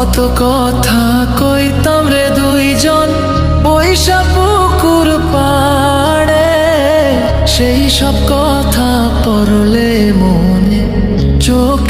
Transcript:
কত কথা কইতাম রে দুইজন পয়সা পুকুর পাড়ে। সেই সব কথা পড়লে মনে চোখ